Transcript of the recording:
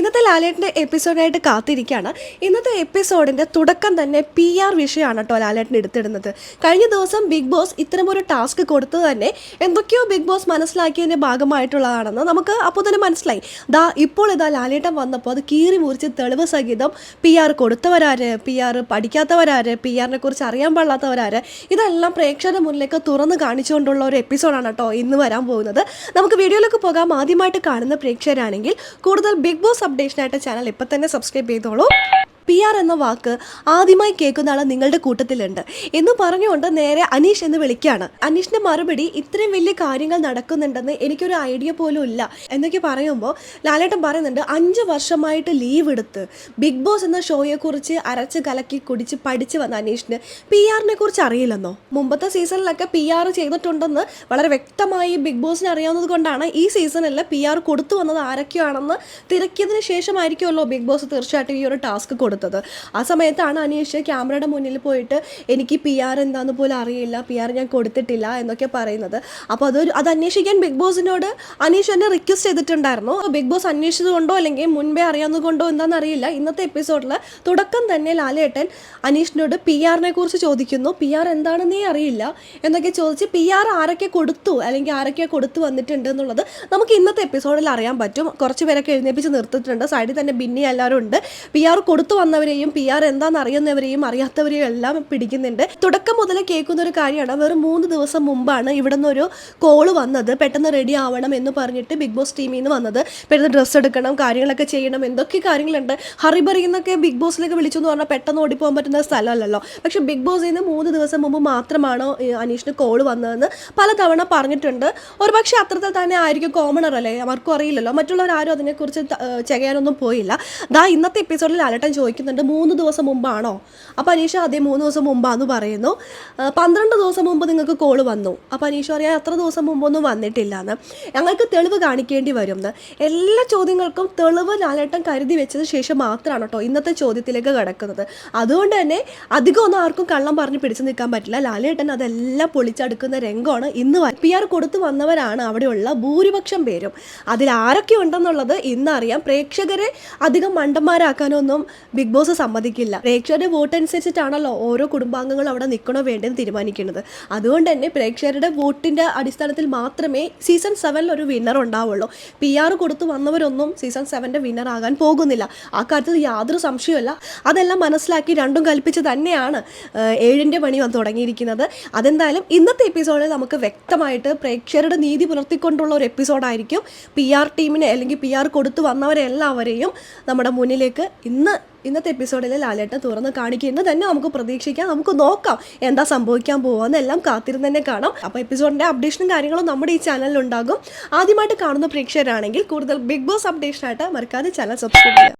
ഇന്നത്തെ ലാലേട്ടന്റെ എപ്പിസോഡായിട്ട് കാത്തിരിക്കുകയാണ്. ഇന്നത്തെ എപ്പിസോഡിന്റെ തുടക്കം തന്നെ പി ആർ വിഷയമാണ് കേട്ടോ ലാലേട്ടൻ എടുത്തിടുന്നത്. കഴിഞ്ഞ ദിവസം ബിഗ് ബോസ് ഇത്തരമൊരു ടാസ്ക് കൊടുത്തു തന്നെ എന്തൊക്കെയോ ബിഗ് ബോസ് മനസ്സിലാക്കിയതിന്റെ ഭാഗമായിട്ടുള്ളതാണെന്ന് നമുക്ക് അപ്പോൾ തന്നെ മനസ്സിലായി. ദാ ഇപ്പോൾ ഇതാ ലാലേട്ടൻ വന്നപ്പോൾ അത് കീറി മുറിച്ച് തെളിവ് സഹിതം പി ആർ കൊടുത്തവരാര്? പി ആർ പഠിക്കാത്തവരാര്? പി ആറിനെ കുറിച്ച് അറിയാൻ പാടാത്തവരാര് ഇതെല്ലാം പ്രേക്ഷകരുടെ മുന്നിലേക്ക് തുറന്ന് കാണിച്ചുകൊണ്ടുള്ള ഒരു എപ്പിസോഡാണ് കേട്ടോ ഇന്ന് വരാൻ പോകുന്നത്. നമുക്ക് വീഡിയോയിലേക്ക് പോകാം. ആദ്യമായിട്ട് കാണുന്ന പ്രേക്ഷകരാണെങ്കിൽ കൂടുതൽ ബിഗ് ബോസ് അപ്ഡേഷനായിട്ട് ചാനൽ ഇപ്പം തന്നെ സബ്സ്ക്രൈബ് ചെയ്തോളൂ. പി ആർ എന്ന വാക്ക് ആദ്യമായി കേൾക്കുന്ന ആൾ നിങ്ങളുടെ കൂട്ടത്തിലുണ്ട്. എന്ന് പറഞ്ഞുകൊണ്ട് നേരെ അനീഷ് എന്ന് വിളിക്കുകയാണ്. അനീഷിന്റെ മറുപടി ഇത്രയും വലിയ കാര്യങ്ങൾ നടക്കുന്നുണ്ടെന്ന് എനിക്കൊരു ഐഡിയ പോലും ഇല്ല. എന്നൊക്കെ പറയുമ്പോൾ ലാലേട്ടൻ പറയുന്നുണ്ട് അഞ്ച് വർഷമായിട്ട് ലീവ് എടുത്ത് ബിഗ് ബോസ് എന്ന ഷോയെക്കുറിച്ച് അരച്ച് കലക്കി കുടിച്ച് പഠിച്ച് വന്ന അനീഷിന് പി ആറിനെ കുറിച്ച് അറിയില്ലെന്നോ? മുമ്പത്തെ സീസണിലൊക്കെ പി ആർ ചെയ്തിട്ടുണ്ടെന്ന് വളരെ വ്യക്തമായി ബിഗ് ബോസിന് അറിയാവുന്നത് കൊണ്ടാണ് ഈ സീസണിൽ പി ആർ കൊടുത്തു വന്നത് ആരൊക്കെയാണെന്ന് തിരക്കിയതിന് ശേഷമായിരിക്കുമല്ലോ ബിഗ് ബോസ് തീർച്ചയായിട്ടും ഈ ഒരു ടാസ്ക് കൊടുത്തത് ആ സമയത്താണ് അനീഷ് ക്യാമറയുടെ മുന്നിൽ പോയിട്ട് എനിക്ക് പി ആർ എന്താന്ന് പോലും അറിയില്ല പി ആർ ഞാൻ കൊടുത്തിട്ടില്ല എന്നൊക്കെ പറയുന്നത്. അപ്പോൾ അതൊരു അത് അന്വേഷിക്കാൻ ബിഗ് ബോസിനോട് അനീഷ് എന്നെ റിക്വസ്റ്റ് ചെയ്തിട്ടുണ്ടായിരുന്നു. ബിഗ് ബോസ് അന്വേഷിച്ചതുകൊണ്ടോ അല്ലെങ്കിൽ മുൻപേ അറിയാവുന്നതുകൊണ്ടോ എന്താണെന്ന് അറിയില്ല. ഇന്നത്തെ എപ്പിസോഡിൽ തുടക്കം തന്നെ ലാലേട്ടൻ അനീഷിനോട് പി ആറിനെ കുറിച്ച് ചോദിക്കുന്നു. പി ആർ എന്താണെന്നേ അറിയില്ല എന്നൊക്കെ ചോദിച്ച് പി ആർ ആരൊക്കെ കൊടുത്തു അല്ലെങ്കിൽ ആരൊക്കെ കൊടുത്തു വന്നിട്ടുണ്ട് എന്നുള്ളത് നമുക്ക് ഇന്നത്തെ എപ്പിസോഡിൽ അറിയാൻ പറ്റും. കുറച്ച് പേരൊക്കെ എഴുന്നേപ്പിച്ച് നിർത്തിയിട്ടുണ്ട്. സൈഡിൽ തന്നെ ബിന്നി എല്ലാവരും ഉണ്ട്. പി ആർ കൊടുത്തു വന്നവരെയും പി ആർ എന്താണെന്ന് അറിയുന്നവരെയും അറിയാത്തവരെയും എല്ലാം പിടിക്കുന്നുണ്ട്. തുടക്കം മുതൽ കേൾക്കുന്ന ഒരു കാര്യമാണ് വെറും മൂന്ന് ദിവസം മുമ്പാണ് ഇവിടെ നിന്നൊരു കോൾ വന്നത്. പെട്ടെന്ന് റെഡി ആവണം എന്ന് പറഞ്ഞിട്ട് ബിഗ് ബോസ് ടീമിൽ നിന്ന് വന്നത്. പെട്ടെന്ന് ഡ്രസ്സ് എടുക്കണം കാര്യങ്ങളൊക്കെ ചെയ്യണം എന്തൊക്കെ കാര്യങ്ങളുണ്ട്. ഹറിബറി എന്നൊക്കെ ബിഗ് ബോസിലേക്ക് വിളിച്ചു എന്ന് പറഞ്ഞാൽ പെട്ടെന്ന് ഓടിപ്പോകാൻ പറ്റുന്ന സ്ഥലമല്ലല്ലോ. പക്ഷെ ബിഗ് ബോസിൽ നിന്ന് മൂന്ന് ദിവസം മുമ്പ് മാത്രമാണോ അനീഷിന് കോൾ വന്നതെന്ന് പലതവണ പറഞ്ഞിട്ടുണ്ട്. ഒരു പക്ഷേ അത്രത്തിൽ തന്നെ ആയിരിക്കും കോമണർ അല്ലേ? അവർക്കും അറിയില്ലല്ലോ. മറ്റുള്ളവർ ആരും അതിനെക്കുറിച്ച് ചെയ്യാനൊന്നും പോയില്ല. ദാ ഇന്നത്തെ എപ്പിസോഡിൽ ലാലട്ടൻ ചോദിക്കുന്നുണ്ട് മൂന്ന് ദിവസം മുമ്പാണോ? അപ്പോൾ അനീഷ അതേ മൂന്ന് ദിവസം മുമ്പാന്ന് പറയുന്നു. പന്ത്രണ്ട് ദിവസം മുമ്പ് നിങ്ങൾക്ക് കോൾ വന്നു. അപ്പോൾ അനീഷ പറയാം അത്ര ദിവസം മുമ്പൊന്നും വന്നിട്ടില്ല എന്ന് ഞങ്ങൾക്ക് തെളിവ് കാണിക്കേണ്ടി വരും എന്ന്. എല്ലാ ചോദ്യങ്ങൾക്കും തെളിവ് ലാലേട്ടൻ കരുതി വെച്ചതിന് ശേഷം മാത്രമാണ് കേട്ടോ ഇന്നത്തെ ചോദ്യത്തിലേക്ക് കിടക്കുന്നത്. അതുകൊണ്ട് തന്നെ അധികം ഒന്നും ആർക്കും കള്ളം പറഞ്ഞ് പിടിച്ചു നിൽക്കാൻ പറ്റില്ല. ലാലേട്ടൻ അതെല്ലാം പൊളിച്ചടുക്കുന്ന രംഗമാണ്. ഇന്ന് പി ആർ കൊടുത്തു വന്നവരാണ് അവിടെയുള്ള ഭൂരിപക്ഷം പേരും. അതിൽ ആരൊക്കെ ഉണ്ടെന്നുള്ളത് ഇന്നറിയാം. പ്രേക്ഷകരെ അധികം മണ്ടന്മാരാക്കാനൊന്നും ബിഗ് ബോസ് സമ്മതിക്കില്ല. പ്രേക്ഷകരുടെ വോട്ട് അനുസരിച്ചിട്ടാണല്ലോ ഓരോ കുടുംബാംഗങ്ങളും അവിടെ നിൽക്കണോ വേണ്ടെന്ന് തീരുമാനിക്കുന്നത്. അതുകൊണ്ട് തന്നെ പ്രേക്ഷകരുടെ വോട്ടിന്റെ അടിസ്ഥാനത്തിൽ മാത്രമേ സീസൺ സെവനിൽ ഒരു വിന്നർ ഉണ്ടാവുള്ളൂ. പി ആർ കൊടുത്തു വന്നവരൊന്നും സീസൺ സെവന്റെ വിന്നർ ആകാൻ പോകുന്നില്ല. ആ കാര്യത്തിൽ യാതൊരു സംശയമല്ല അതെല്ലാം മനസ്സിലാക്കി രണ്ടും കൽപ്പിച്ച് തന്നെയാണ് ഏഴിന്റെ പണി വന്ന് തുടങ്ങിയിരിക്കുന്നത്. അതെന്തായാലും ഇന്നത്തെ എപ്പിസോഡിൽ നമുക്ക് വ്യക്തമായിട്ട് പ്രേക്ഷകരുടെ നീതി പുലർത്തിക്കൊണ്ടുള്ള ഒരു എപ്പിസോഡായിരിക്കും. പി ആർ ടീമിനെ അല്ലെങ്കിൽ പി ആർ കൊടുത്തു വന്നവരെല്ലാവരെയും നമ്മുടെ മുന്നിലേക്ക് ഇന്ന് ഇന്നത്തെ എപ്പിസോഡിൽ ലാലേട്ടൻ തുറന്ന് കാണിക്കുന്നത് തന്നെ നമുക്ക് പ്രതീക്ഷിക്കാം. നമുക്ക് നോക്കാം എന്താ സംഭവിക്കാൻ പോകുക എല്ലാം കാത്തിരുന്ന് തന്നെ കാണാം. അപ്പോൾ എപ്പിസോഡിന്റെ അപ്ഡേഷനും കാര്യങ്ങളും നമ്മുടെ ഈ ചാനലിൽ ഉണ്ടാകും. ആദ്യമായിട്ട് കാണുന്ന പ്രേക്ഷകരാണെങ്കിൽ കൂടുതൽ ബിഗ് ബോസ് അപ്ഡേഷനായിട്ട് മറക്കാതെ ചാനൽ സബ്സ്ക്രൈബ് ചെയ്യുക.